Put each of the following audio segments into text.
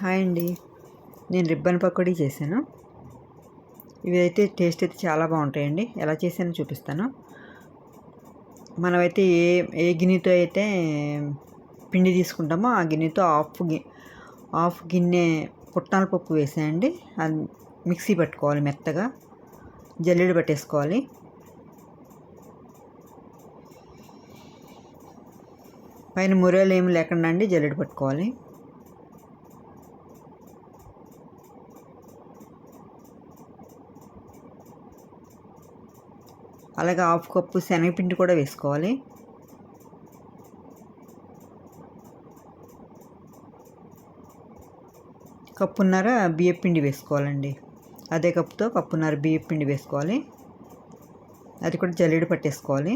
Hi అండి. నేను ribbon pakodi చేశాను. ఇవైతే టేస్ట్ అయితే చాలా బాగుంటాయండి. ఎలా చేశానో చూపిస్తాను. మనమైతే ఏ ఏ గిన్నెతో అయితే పిండి తీసుకుంటామో ఆ గిన్నెతో హాఫ్ గి హాఫ్ గిన్నె పుట్నాల పప్పు వేసేయండి. అది మిక్సీ పట్టుకోవాలి మెత్తగా. జల్లెడ పట్టేసుకోవాలి. పైన మురేలు ఏమి లేకుండా అండి జల్లెడ పట్టుకోవాలి. అలాగే హాఫ్ కప్పు శనగపిండి కూడా వేసుకోవాలి. కప్పున్నర బియ్యపిండి వేసుకోవాలండి. అదే కప్పుతో కప్పున్నర బియ్యం పిండి వేసుకోవాలి. అది కూడా జల్లెడ పట్టేసుకోవాలి.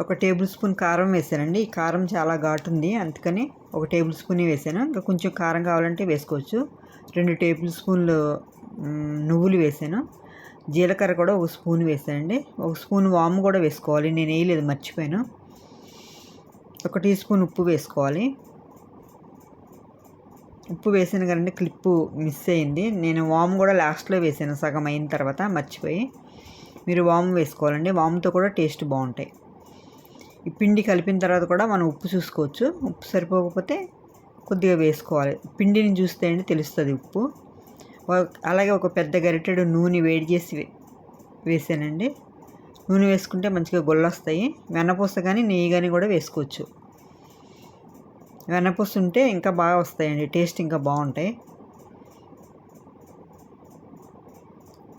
ఒక టేబుల్ స్పూన్ కారం వేసానండి. ఈ కారం చాలా ఘాటుంది. అందుకని ఒక టేబుల్ స్పూన్ వేసాను. ఇంకా కొంచెం కారం కావాలంటే వేసుకోవచ్చు. రెండు టేబుల్ స్పూన్లు నువ్వులు వేసాను. జీలకర్ర కూడా ఒక స్పూన్ వేసానండి. ఒక స్పూన్ వాము కూడా వేసుకోవాలి. నేను వేయలేదు మర్చిపోయాను. ఒక టీ స్పూన్ ఉప్పు వేసుకోవాలి. ఉప్పు వేసాను కదండి క్లిప్పు మిస్ అయింది. నేను వాము కూడా లాస్ట్లో వేసాను సగం అయిన తర్వాత మర్చిపోయి. మీరు వాము వేసుకోవాలండి. వాముతో కూడా టేస్ట్ బాగుంటాయి. ఈ పిండి కలిపిన తర్వాత కూడా మనం ఉప్పు చూసుకోవచ్చు. ఉప్పు సరిపోకపోతే కొద్దిగా వేసుకోవాలి. పిండిని చూస్తే అండి తెలుస్తుంది ఉప్పు. అలాగే ఒక పెద్ద గరిటెడు నూనె వేడి చేసి వేసానండి. నూనె వేసుకుంటే మంచిగా గొల్లొస్తాయి. వెన్నపూస కానీ నెయ్యి కానీ కూడా వేసుకోవచ్చు. వెన్నపూస ఉంటే ఇంకా బాగా వస్తాయండి. టేస్ట్ ఇంకా బాగుంటాయి.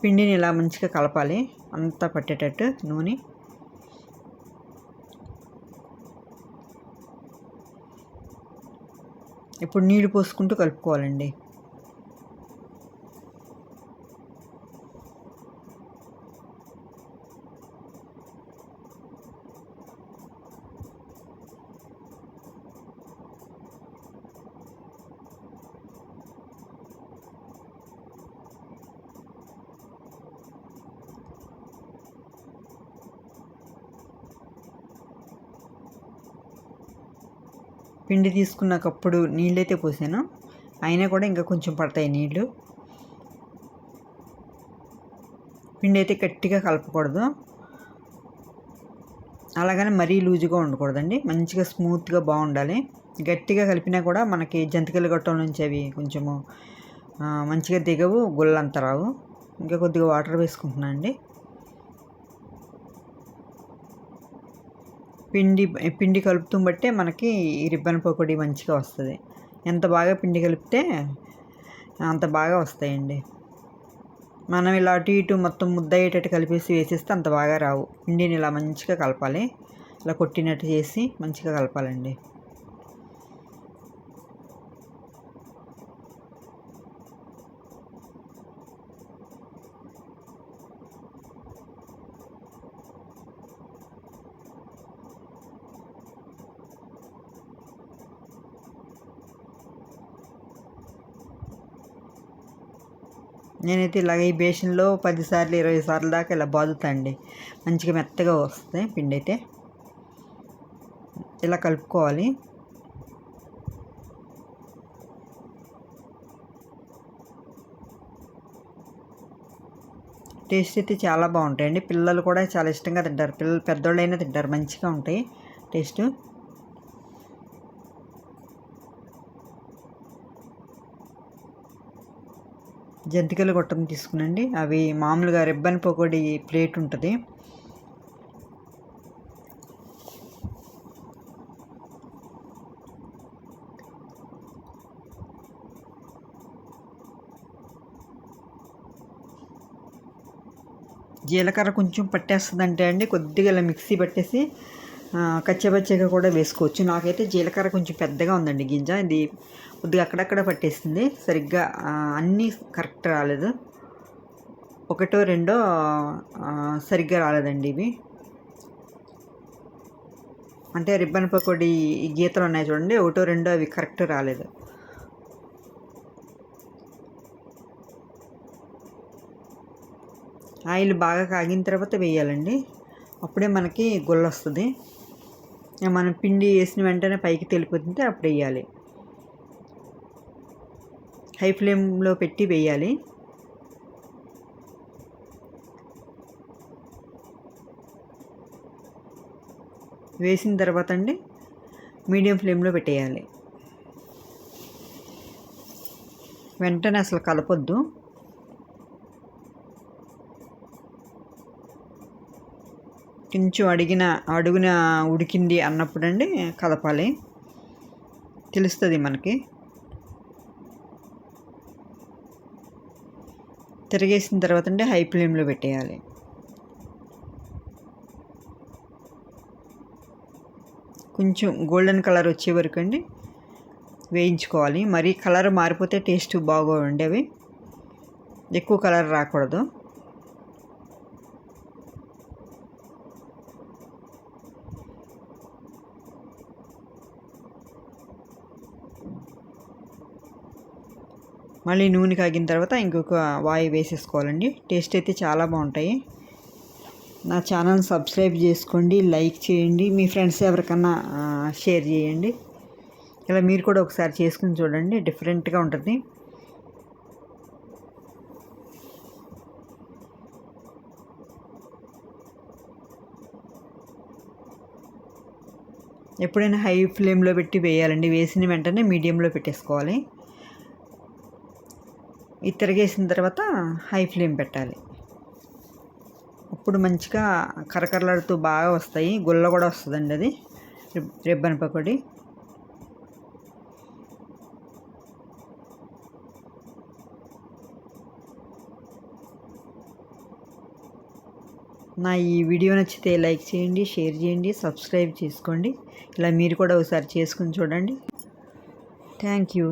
పిండిని ఇలా మంచిగా కలపాలి. అంతా పట్టేటట్టు నూనె. ఇప్పుడు నీళ్ళు పోసుకుంటూ కలుపుకోవాలండి. పిండి తీసుకున్నప్పుడు నీళ్ళైతే పోసాను. అయినా కూడా ఇంకా కొంచెం పడతాయి నీళ్ళు. పిండి అయితే గట్టిగా కలపకూడదు. అలాగని మరీ లూజుగా ఉండకూడదండి. మంచిగా స్మూత్గా బాగుండాలి. గట్టిగా కలిపినా కూడా మనకి జంతికలు గొట్టం నుంచి అవి కొంచెము మంచిగా దిగవు గుళ్ళంత రావు. ఇంకా కొద్దిగా వాటర్ వేసుకుంటున్నాను అండి పిండి పిండి కలుపుతూ బట్టే మనకి రిబ్బన్ పకోడీ మంచిగా వస్తుంది. ఎంత బాగా పిండి కలిపితే అంత బాగా వస్తాయండి. మనం ఇలా అటు ఇటు మొత్తం ముద్ద అయ్యేటట్టు కలిపేసి వేసేస్తే అంత బాగా రావు. పిండిని ఇలా మంచిగా కలపాలి. ఇలా కొట్టినట్టు చేసి మంచిగా కలపాలండి. నేనైతే ఇలాగ ఈ బేషన్లో పదిసార్లు ఇరవై సార్లు దాకా ఇలా బాదుతాండి. మంచిగా మెత్తగా వస్తుంది పిండి అయితే ఇలా కలుపుకోవాలి. టేస్ట్ అయితే చాలా బాగుంటాయండి. పిల్లలు కూడా చాలా ఇష్టంగా తింటారు. పిల్లలు పెద్దోళ్ళైనా తింటారు. మంచిగా ఉంటాయి టేస్ట్. జంతికలు గొట్టం తీసుకునండి. అవి మామూలుగా రిబ్బన్ పకోడీ ప్లేట్ ఉంటుంది. జీలకర్ర కొంచెం పట్టేస్తుందంటే అండి కొద్దిగా ఇలా మిక్సీ పట్టేసి కచ్చబచ్చగా కూడా వేసుకోవచ్చు. నాకైతే జీలకర్ర కొంచెం పెద్దగా ఉందండి గింజ. ఇది కొద్దిగా అక్కడక్కడ పట్టేసింది. సరిగ్గా అన్నీ కరెక్ట్ రాలేదు. ఒకటో రెండో సరిగ్గా రాలేదండి ఇవి. అంటే రిబ్బన్ పకోడీ ఈ గీతలు ఉన్నాయి చూడండి. ఒకటో రెండో అవి కరెక్ట్ రాలేదు. ఆయిల్ బాగా కాగిన తర్వాత వేయాలండి. అప్పుడే మనకి గుళ్ళొస్తుంది వస్తుంది మనం పిండి వేసిన వెంటనే పైకి తెలిపోతుంటే అప్పుడు వేయాలి. హై ఫ్లేమ్లో పెట్టి వేయాలి. వేసిన తర్వాత అండి మీడియం ఫ్లేమ్లో పెట్టేయాలి. వెంటనే అసలు కలపొద్దు. కొంచెం అడిగిన అడుగున ఉడికింది అన్నప్పుడు అండి కలపాలి. తెలుస్తుంది మనకి. తిరిగేసిన తర్వాత అండి హై ఫ్లేమ్లో పెట్టేయాలి. కొంచెం గోల్డెన్ కలర్ వచ్చే వరకు అండి వేయించుకోవాలి. మరీ కలర్ మారిపోతే టేస్ట్ బాగోండి అవి. ఎక్కువ కలర్ రాకూడదు. మళ్ళీ నూనె కాగిన తర్వాత ఇంకొక వాయి వేసేసుకోవాలండి. టేస్ట్ అయితే చాలా బాగుంటాయి. నా ఛానల్ సబ్స్క్రైబ్ చేసుకోండి లైక్ చేయండి మీ ఫ్రెండ్స్ ఎవరికన్నా షేర్ చేయండి. ఇలా మీరు కూడా ఒకసారి చేసుకుని చూడండి డిఫరెంట్గా ఉంటుంది. ఎప్పుడైనా హై ఫ్లేమ్లో పెట్టి వేయాలండి. వేసిన వెంటనే మీడియంలో పెట్టేసుకోవాలి. ఇది తిరగేసిన తర్వాత హై ఫ్లేమ్ పెట్టాలి. అప్పుడు మంచిగా కరకరలాడుతూ బాగా వస్తాయి. గుల్ల కూడా వస్తుందండి అది. రిబ్బన్ పకోడీ. నా ఈ వీడియో నచ్చితే లైక్ చేయండి షేర్ చేయండి సబ్స్క్రైబ్ చేసుకోండి. ఇలా మీరు కూడా ఒకసారి చేసుకుని చూడండి. Thank you.